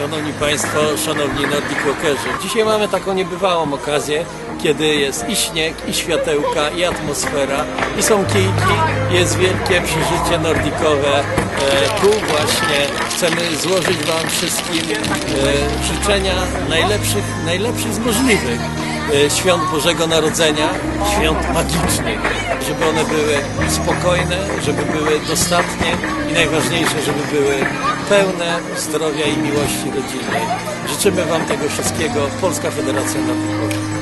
Szanowni Państwo, Szanowni Nordic. Dzisiaj mamy taką niebywałą okazję, kiedy jest i śnieg, i światełka, i atmosfera, i są kijki, jest wielkie przeżycie nordikowe. E, tu właśnie chcemy złożyć Wam wszystkim e, życzenia najlepszych, najlepszych z możliwych świąt Bożego Narodzenia, świąt magicznych, żeby one były spokojne, żeby były dostatnie i najważniejsze, żeby były pełne zdrowia i miłości rodzinnej. Życzymy Wam tego wszystkiego. Polska Federacja Walking.